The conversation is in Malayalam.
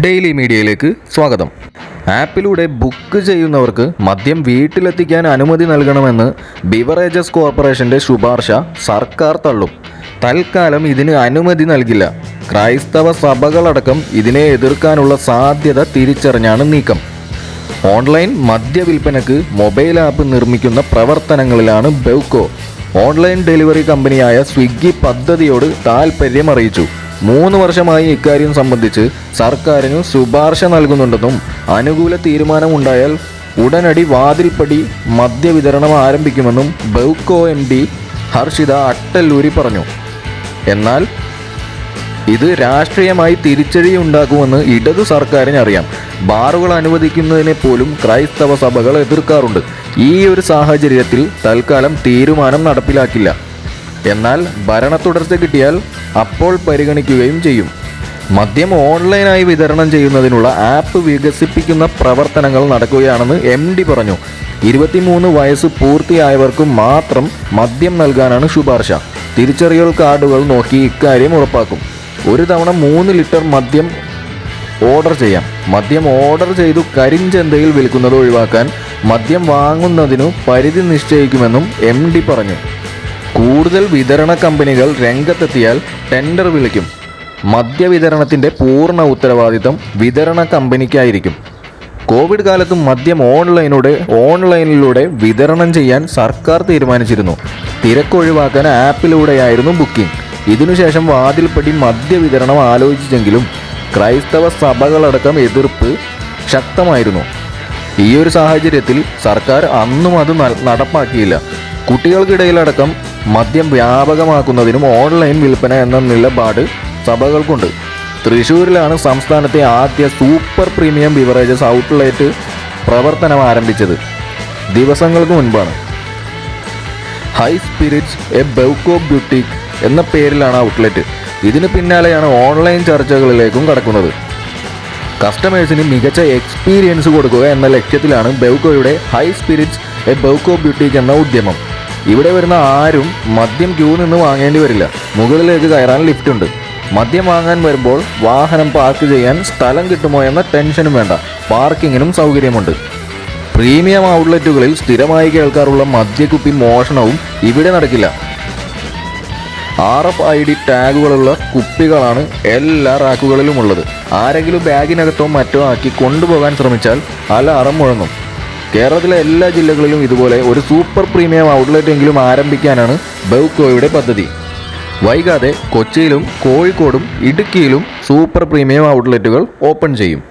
ഡെയിലി മീഡിയയിലേക്ക് സ്വാഗതം. ആപ്പിലൂടെ ബുക്ക് ചെയ്യുന്നവർക്ക് മദ്യം വീട്ടിലെത്തിക്കാൻ അനുമതി നൽകണമെന്ന് ബിവറേജസ് കോർപ്പറേഷന്റെ ശുപാർശ സർക്കാർ തള്ളും. തൽക്കാലം ഇതിന് അനുമതി നൽകില്ല. ക്രൈസ്തവ സഭകളടക്കം ഇതിനെ എതിർക്കാനുള്ള സാധ്യത തിരിച്ചറിഞ്ഞാണ് നീക്കം. ഓൺലൈൻ മദ്യവിൽപ്പനക്ക് മൊബൈൽ ആപ്പ് നിർമ്മിക്കുന്ന പ്രവർത്തനങ്ങളിലാണ് ബെവ്കോ. ഓൺലൈൻ ഡെലിവറി കമ്പനിയായ സ്വിഗ്ഗി പദ്ധതിയോട് താൽപ്പര്യം അറിയിച്ചു മൂന്ന് വർഷമായി ഇക്കാര്യം സംബന്ധിച്ച് സർക്കാരിന് ശുപാർശ നൽകുന്നുണ്ടെന്നും അനുകൂല തീരുമാനമുണ്ടായാൽ ഉടനടി വാതിൽപ്പടി മദ്യവിതരണം ആരംഭിക്കുമെന്നും ബൗക്കോ എം ഡി ഹർഷിത അട്ടല്ലൂരി പറഞ്ഞു. എന്നാൽ ഇത് രാഷ്ട്രീയമായി തിരിച്ചടി ഉണ്ടാക്കുമെന്ന് ഇടതു സർക്കാരിന് അറിയാം ബാറുകൾ അനുവദിക്കുന്നതിനെ പോലും ക്രൈസ്തവ സഭകൾ എതിർക്കാറുണ്ട്. ഈ ഒരു സാഹചര്യത്തിൽ തൽക്കാലം തീരുമാനം നടപ്പിലാക്കില്ല. എന്നാൽ ഭരണ തുടർച്ച കിട്ടിയാൽ അപ്പോൾ പരിഗണിക്കുകയും ചെയ്യും. മദ്യം ഓൺലൈനായി വിതരണം ചെയ്യുന്നതിനുള്ള ആപ്പ് വികസിപ്പിക്കുന്ന പ്രവർത്തനങ്ങൾ നടക്കുകയാണെന്ന് എം ഡി പറഞ്ഞു. ഇരുപത്തിമൂന്ന് വയസ്സ് പൂർത്തിയായവർക്ക് മാത്രം മദ്യം നൽകാനാണ് ശുപാർശ. തിരിച്ചറിയൽ കാർഡുകൾ നോക്കി ഇക്കാര്യം ഉറപ്പാക്കും. ഒരു തവണ മൂന്ന് ലിറ്റർ മദ്യം ഓർഡർ ചെയ്യാം. മദ്യം ഓർഡർ ചെയ്തു കരിഞ്ചന്തയിൽ വിൽക്കുന്നത് ഒഴിവാക്കാൻ മദ്യം വാങ്ങുന്നതിനു പരിധി നിശ്ചയിക്കുമെന്നും എം ഡി പറഞ്ഞു. കൂടുതൽ വിതരണ കമ്പനികൾ രംഗത്തെത്തിയാൽ ടെൻഡർ വിളിക്കും. മദ്യവിതരണത്തിന്റെ പൂർണ ഉത്തരവാദിത്തം വിതരണ കമ്പനിക്കായിരിക്കും. കോവിഡ് കാലത്തും മദ്യം ഓൺലൈനൂടെ ഓൺലൈനിലൂടെ വിതരണം ചെയ്യാൻ സർക്കാർ തീരുമാനിച്ചിരുന്നു. തിരക്കൊഴിവാക്കാൻ ആപ്പിലൂടെയായിരുന്നു ബുക്കിംഗ്. ഇതിനുശേഷം വാതിൽപ്പടി മദ്യവിതരണം ആലോചിച്ചെങ്കിലും ക്രൈസ്തവ സഭകളടക്കം എതിർപ്പ് ശക്തമായിരുന്നു. ഈ ഒരു സാഹചര്യത്തിൽ സർക്കാർ അന്നും അത് നടപ്പാക്കിയില്ല. കുട്ടികൾക്കിടയിലടക്കം മദ്യം വ്യാപകമാക്കുന്നതിനും ഓൺലൈൻ വിൽപ്പന എന്ന നിലപാട് സഭകൾക്കുണ്ട്. തൃശൂരിലാണ് സംസ്ഥാനത്തെ ആദ്യ സൂപ്പർ പ്രീമിയം ബിവറേജസ് ഔട്ട്ലെറ്റ് പ്രവർത്തനം ആരംഭിച്ചത്. ദിവസങ്ങൾക്ക് മുൻപാണ്. High spirits a Bevco boutique എന്ന പേരിലാണ് ഔട്ട്ലെറ്റ്. ഇതിന് പിന്നാലെയാണ് ഓൺലൈൻ ചർച്ചകളിലേക്കും കടക്കുന്നത്. കസ്റ്റമേഴ്സിന് മികച്ച എക്സ്പീരിയൻസ് കൊടുക്കുക എന്ന ലക്ഷ്യത്തിലാണ് ബെവ്കോയുടെ high spirits a Bevco boutique എന്ന ഉദ്യമം. ഇവിടെ വരുന്ന ആരും മദ്യം ക്യൂ നിന്ന് വാങ്ങേണ്ടി വരില്ല. മുകളിലേക്ക് കയറാൻ ലിഫ്റ്റ് ഉണ്ട്. മദ്യം വാങ്ങാൻ വരുമ്പോൾ വാഹനം പാർക്ക് ചെയ്യാൻ സ്ഥലം കിട്ടുമോ എന്ന ടെൻഷനും വേണ്ട. പാർക്കിങ്ങിനും സൗകര്യമുണ്ട്. പ്രീമിയം ഔട്ട്ലെറ്റുകളിൽ സ്ഥിരമായി കേൾക്കാറുള്ള മദ്യക്കുപ്പി മോഷണവും ഇവിടെ നടക്കില്ല. ആർ എഫ് ഐ ഡി ടാഗുകളുള്ള കുപ്പികളാണ് എല്ലാ റാക്കുകളിലും ഉള്ളത്. ആരെങ്കിലും ബാഗിനകത്തോ മറ്റോ ആക്കി കൊണ്ടുപോകാൻ ശ്രമിച്ചാൽ അലാറം മുഴങ്ങും. കേരളത്തിലെ എല്ലാ ജില്ലകളിലും ഇതുപോലെ ഒരു സൂപ്പർ പ്രീമിയം ഔട്ട്ലെറ്റ് എങ്കിലും ആരംഭിക്കാനാണ് ബൗക്കോയുടെ പദ്ധതി. വൈകാതെ കൊച്ചിയിലും കോഴിക്കോടും ഇടുക്കിയിലും സൂപ്പർ പ്രീമിയം ഔട്ട്ലെറ്റുകൾ ഓപ്പൺ ചെയ്യും.